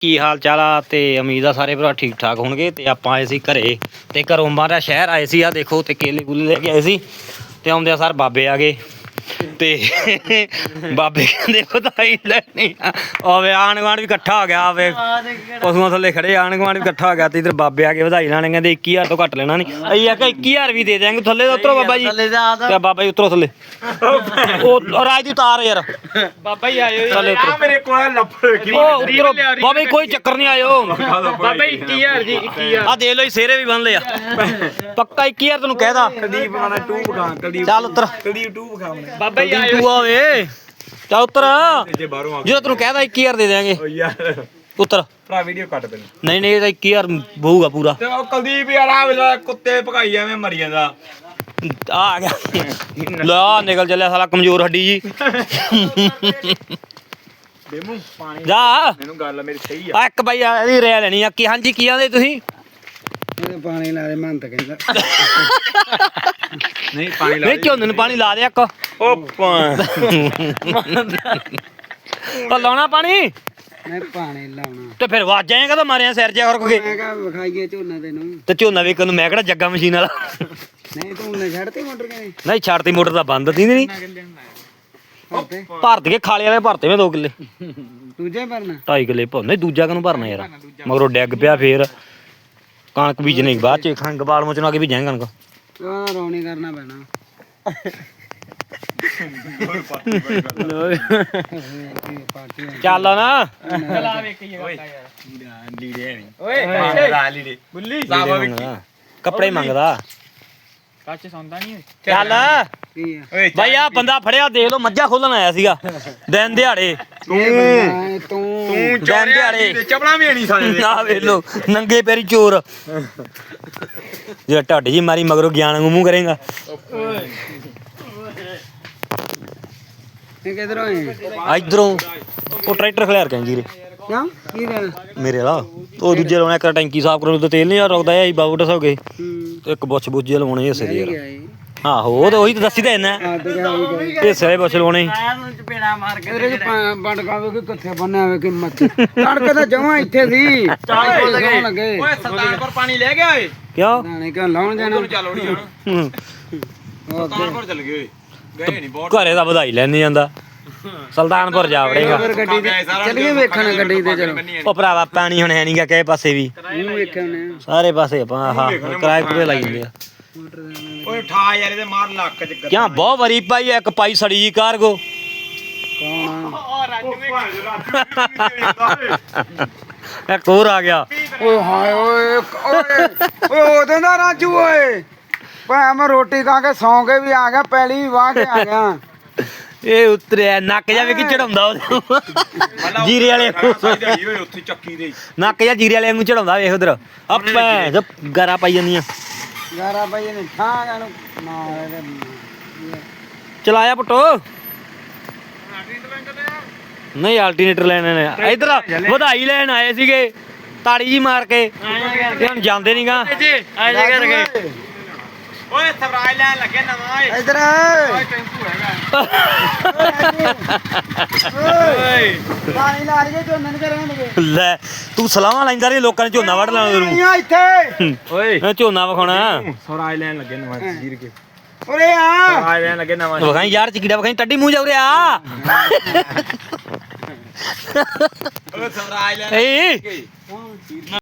ਕੀ ਹਾਲ ਚਾਲ ਆ? ਤੇ ਉਮੀਦ ਆ ਸਾਰੇ ਭਰਾ ਠੀਕ ਠਾਕ ਹੋਣਗੇ। ਤੇ ਆਪਾਂ ਆਏ ਸੀ ਘਰੇ। ਤੇ ਘਰੋਂ ਮਾਰਾ ਸ਼ਹਿਰ ਆਏ ਸੀ। ਆ ਦੇਖੋ, ਤੇ ਕੇਲੇ ਕੂਲੇ ਲੈ ਕੇ ਆਏ ਸੀ। ਤੇ ਆਉਂਦੇ ਆ ਸਰ ਬਾਬੇ ਆ ਗਏ। ਤੇ ਬਾਬੇ ਕਹਿੰਦੇ ਵਧਾਈ ਲੈਣੀ ਆ। ਆਵੇ ਆਣ ਗਵਾਂਡ ਵੀ ਇਕੱਠਾ ਹੋ ਗਿਆ ਆਵੇ। ਪਸ਼ੂਆਂ ਥੱਲੇ ਖੜੇ ਆਣ ਗਵਾਂਡ ਵੀ ਇਕੱਠਾ ਹੋ ਗਿਆ ਤੇ ਇਧਰ ਬਾਬੇ ਆ ਕੇ ਵਧਾਈ ਲੈਣੇ ਕਹਿੰਦੇ 21000 ਤੋਂ ਘੱਟ ਲੈਣਾ ਨਹੀਂ। ਅਸੀਂ ਆਖਿਆ 21000 ਵੀ ਦੇ ਦਿਆਂਗੇ। ਥੱਲੇ ਉਤਰੋ ਬਾਬਾ ਜੀ। ਤੇ ਬਾਬਾ ਜੀ ਉਤਰੋ ਥੱਲੇ। ਉਹ ਰਾਜ ਦੀ ਉਤਾਰ ਯਾਰ। ਬਾਬਾ ਹੀ ਆਇਓ ਥੱਲੇ ਉਤਰੋ। ਮੇਰੇ ਕੋਲ ਲੱਫੜ ਕੀ ਉਹ ਉਤਰੋ। ਬਾਬਾ ਜੀ ਕੋਈ ਚੱਕਰ ਨਹੀਂ ਆਇਓ। ਬਾਬਾ ਹੀ 21000 ਜੀ 21000 ਆ ਦੇ ਲੋ ਸੇਰੇ ਵੀ ਬੰਨ ਲਿਆ ਪੱਕਾ 21000 ਤੈਨੂੰ ਕਹਿਦਾ ਕੁਲਦੀਪ ਆਣਾ ਟੂ ਬਖਾ ਕੁਲਦੀਪ ਚੱਲ ਉਤਰ। ਕੁਲਦੀਪ ਟੂ ਬਖਾ ਮੈਨੂੰ। ਬਾਬਾ ਹੀ ਤੂੰ ਆਵੇ। ਚੱਲ ਉਤਰ। ਜੇ ਬਾਹਰੋਂ ਆ ਜਦੋਂ ਤੈਨੂੰ ਕਹਿਦਾ 21000 ਦੇ ਦੇਾਂਗੇ ਓ ਯਾਰ। ਉਤਰ। ਭਰਾ ਵੀਡੀਓ ਕੱਟ ਪਹਿਲਾਂ। ਨਹੀਂ ਨਹੀਂ ਇਹਦਾ 21000 ਬਹੂਗਾ ਪੂਰਾ। ਤੇ ਉਹ ਕੁਲਦੀਪ ਯਾਰ ਆ ਵੇਲਾ ਕੁੱਤੇ ਭਗਾਈ ਐਵੇਂ ਮਰੀ ਜਾਂਦਾ। ਆ ਗਿਆ। ਲਾ ਨਿਕਲ ਚੱਲਿਆ ਸਾਲਾ ਕਮਜ਼ੋਰ ਹੱਡੀ ਜੀ। ਪਾਣੀ। ਜਾ। ਮੈਨੂੰ ਗੱਲ ਮੇਰੀ ਸਹੀ ਆ। ਆ ਇੱਕ ਬਾਈ ਆ ਇਹਦੀ ਰਹਿ ਲੈਣੀ ਆ। ਕੀ ਹਾਂਜੀ ਕੀ ਆਂਦੇ ਤੁਸੀਂ? ਪਾਣੀ ਲਾ ਦੇ ਕਹਿੰਦਾ। ਨਹੀਂ ਪਾਣੀ ਨਹੀਂ ਝੋਨੇ ਨੂੰ ਪਾਣੀ ਲਾ ਦੇ ਇੱਕ। ਉਹ ਉਹ ਲਾਉਣਾ ਪਾਣੀ? ਮੈਂ ਪਾਣੀ ਲਾਉਣਾ। ਤੇ ਫਿਰ ਵਾਜਾਂ ਕਦੋਂ ਮਾਰਿਆ ਸਿਰ ਜਿਹਾ ਖੁਰਕ ਕੇ ਮੈਂ ਕਹਾ ਵਿਖਾਈਏ ਝੋਨਾ ਤੈਨੂੰ। ਤੇ ਝੋਨਾ ਵੇਖਣ ਨੂੰ ਮੈਂ ਕਿਹੜਾ ਜੱਗਾ ਮਸ਼ੀਨ ਵਾਲਾ। ਨਹੀਂ ਤੂੰ ਨੇ ਛੱਡਤੀ ਮੋਟਰ ਕਹਿੰਦੇ ਨਹੀਂ ਛੱਡਤੀ ਮੋਟਰ ਤਾਂ ਬੰਦ ਤੀ ਨਹੀਂ। ਭਰਤ ਕੇ ਖਾਲੇ ਵਾਲੇ ਭਰਤੇ ਮੈਂ 2 ਕਿੱਲੇ। ਦੂਜੇ ਭਰਨਾ? 2.5 ਕਿੱਲੇ ਭਰ ਨਹੀਂ ਦੂਜਾ ਕਨੂੰ ਭਰਨਾ ਯਾਰ? ਮਗਰੋਂ ਡੈਗ ਪਿਆ ਫੇਰ। ਕਣਕ ਬੀਜਣੀ ਬਾਅਦ ਚ ਖੰਗ ਬਾਲ ਮੋਚਣਾ ਕੇ ਬੀਜਾਂਗੇ ਕਣਕ? ਉਹ ਰੌਣੀ ਕਰਨਾ ਪੈਣਾ। ਚੱਲ ਨਾ। ਚਲਾ ਵੇਖੀਏ ਓਏ ਯਾਰ। ਲੀੜੇ ਨਹੀਂ ਓਏ ਲਾ ਲੀੜੇ। ਬੁੱਲੀ। ਲਾਵਾ ਵੀ ਮੰਗਦਾ। ਕੱਪੜੇ ਮੰਗਦਾ। ਕੱਚ ਸੌਂਦਾ ਨਹੀਂ ਚੱਲ। ਕੀ ਆ? ਓਏ ਬਾਈ ਆ ਬੰਦਾ ਫੜਿਆ ਦੇਖ ਲਓ ਮੱਝਾਂ ਖੋਲਣ ਆਇਆ ਸੀਗਾ। ਦਿਨ ਦਿਹਾੜੇ। ਤੂੰ। ਤੂੰ ਤੂੰ ਦਿਨ ਦਿਹਾੜੇ। ਚਪਲਾਂ ਵੀ ਨਹੀਂ ਸਾਲੇ ਆ ਵੇਖ ਲਓ ਨੰਗੇ ਪੈਰੀ ਚੋਰ। ਜਿਹੜਾ ਢੱਡ ਜੀ ਮਾਰੀ ਮਗਰੋਂ ਗਿਆਨ ਵਾਂਗੂ ਮੂੰਹ ਕਰੇਗਾ। ਕਿਧਰੋਂ ਆਏ ਇਧਰੋਂ ਉਹ ਟਰੈਕਟਰ ਖਲਿਆਰ ਕੇ ਜੀਰੇ ਕਿਉਂ? ਕੀ ਦੇਣਾ ਮੇਰੇ ਵਾਲਾ। ਉਹ ਦੂਜੇ ਲਾਉਣਾ ਇੱਕ ਟੈਂਕੀ ਸਾਫ਼ ਕਰਨ ਨੂੰ ਤੇਲ ਨਹੀਂ ਆ ਰੁਕਦਾ ਇਹ ਬਾਬੂ ਹੋ ਗਏ। ਤੇ ਇੱਕ ਬੁੱਛ ਬੁੱਝ ਜਿਹੇ ਲਵਾਉਣੇ ਹਿੱਸੇ ਦੇ ਯਾਰ ਇਹ ਆਹੋ ਉਹ ਤਾਂ ਉਹੀ ਤਾਂ ਦੱਸੀ ਤਾਂ ਗਿਆ। ਹਿੱਸੇ ਦੇ ਬੁੱਛ ਲਵਾਉਣੇ ਇਹਦੇ ਬੰਡ ਕਾਵੇ ਕਿ ਕਿੱਥੇ ਬੰਨਿਆ ਹੋਵੇ ਕਿ ਮੱਚ ਤੜਕੇ ਤਾਂ ਜਮਾ ਇੱਥੇ ਸੀ। ਚਾਹ ਲੱਗੇ। ਓਏ ਸਰਦਾਰਪੁਰ ਪਾਣੀ ਲੈ ਗਿਆ ਓਏ। ਕਿਉਂ? ਦਾਣੇ ਕਿਉਂ ਲਾਉਣ ਜਾਣਾ? ਚੱਲ ਹੁਣ ਹੂੰ। ਸਰਦਾਰਪੁਰ ਚੱਲ ਗਏ ਓਏ। ਗਏ ਨਹੀਂ ਬਹੁਤ। ਘਰੇ ਦਾ ਵਧਾਈ ਲੈਣੀ ਜਾਂਦਾ। ਸੁਲਤਾਨਪੁਰ ਜਾ ਵੜੇਗਾ। ਫਿਰ ਗੱਡੀ ਤੇ। ਚੱਲੀਏ ਵੇਖਣ ਗੱਡੀ ਤੇ ਚਲੋ ਉਹ ਭਰਾਵਾ ਪਾਣੀ ਹੁਣ ਹੈ ਨਹੀਂਗਾ ਕਿਸੇ ਪਾਸੇ ਵੀ। ਸਾਰੇ ਪਾਸੇ ਆਪਾਂ ਆਹ ਕਿਰਾਏ ਪੂਰੇ ਲਾਈ ਜਾਂਦੇ ਆ। ਓਏ ਠਾ ਯਾਰ ਇਹਦੇ ਮਾਰ ਲੱਕ ਚ ਗੱਦਾ ਕਿਆ ਬਹੁਤ ਵਰੀ ਪਾਈ ਆ, ਇੱਕ ਪਾਈ ਸੜੀ ਜੀ ਕਾਰਗੋ। ਕੌਣ ਇੱਕ ਹੋਰ ਆ ਗਿਆ। ਓਏ ਹਾਏ ਓਏ ਓਏ ਓਏ ਉਹਦੇ ਦਾ ਰਾਜੂ ਓਏ। ਭਾਵੇਂ ਮੈਂ ਰੋਟੀ ਖਾ ਕੇ ਸੌਂ ਕੇ ਵੀ ਆ ਗਿਆ ਪਹਿਲੀ ਵੀ ਵਾਹ ਕੇ ਆ ਗਿਆ। ਇਹ ਉਤਰਿਆ ਨੱਕ ਜਾ ਵੇਖੀ ਚੜਾਉਂਦਾ ਉਹਦੇ ਜੀਰੇ ਵਾਲੇ ਓਏ ਉੱਥੇ ਚੱਕੀ ਦੇ। ਨੱਕ ਜਾ ਜੀਰੇ ਵਾਲੇ ਨੂੰ ਚੜਾਉਂਦਾ ਵੇਖ ਉਧਰ। ਆਪੇ ਜਬ ਗਾਰਾ ਪਾਈ ਜਾਂਦੀਆਂ। ਯਾਰਾ ਭਾਈ ਨੇ ਠਾ ਗਿਆ ਨੂੰ ਮਾਰ ਇਹਦੇ ਚਲਾਇਆ ਪੁੱਟੋ। ਨਹੀਂ ਆਲਟਰਨੇਟਰ ਲੈਣੇ ਨੇ ਇਧਰ ਵਧਾਈ ਲੈਣ ਆਏ ਸੀਗੇ। ਤਾੜੀ ਜੀ ਮਾਰ ਕੇ। ਤੇ ਹੁਣ ਜਾਂਦੇ ਨਹੀਂਗਾ ਆ ਜੇ ਕਰਕੇ ਓਏ ਸਵਰਾਜ ਲੈਣ ਲੱਗੇ ਨਵਾਂ ਓਏ ਇਧਰ ਟੈਂਪੂ ਹੈਗਾ। ਓਏ। ਪਾਣੀ ਲਾ ਰਹੀ ਜੋ ਨਨ ਕਰਾਂਗੇ ਲੈ ਤੂੰ ਸਲਾਹਾਂ ਲੈਂਦਾ ਰਹੀ ਲੋਕਾਂ ਨੇ ਝੋਨਾ ਵੱਢ ਲੈਣਾ ਤੈਨੂੰ ਨਹੀਂ ਇੱਥੇ। ਓਏ। ਇਹ ਝੋਨਾ ਵਿਖਾਉਣਾ। ਸਵਰਾਜ ਲੈਣ ਲੱਗੇ ਨਵਾਂ ਜੀਰ ਕੇ। ਉਰੇ ਆ। ਸਵਰਾਜ ਲੈਣ ਲੱਗੇ ਨਵਾਂ। ਵਿਖਾਈ ਯਾਰ ਚਿਕੜਾ ਵਿਖਾਈ ਟੱਡੀ ਮੂੰਹ ਜਾ ਉਰੇ ਆ। ਓਏ ਸਵਰਾਜ ਲੈਣ ਏ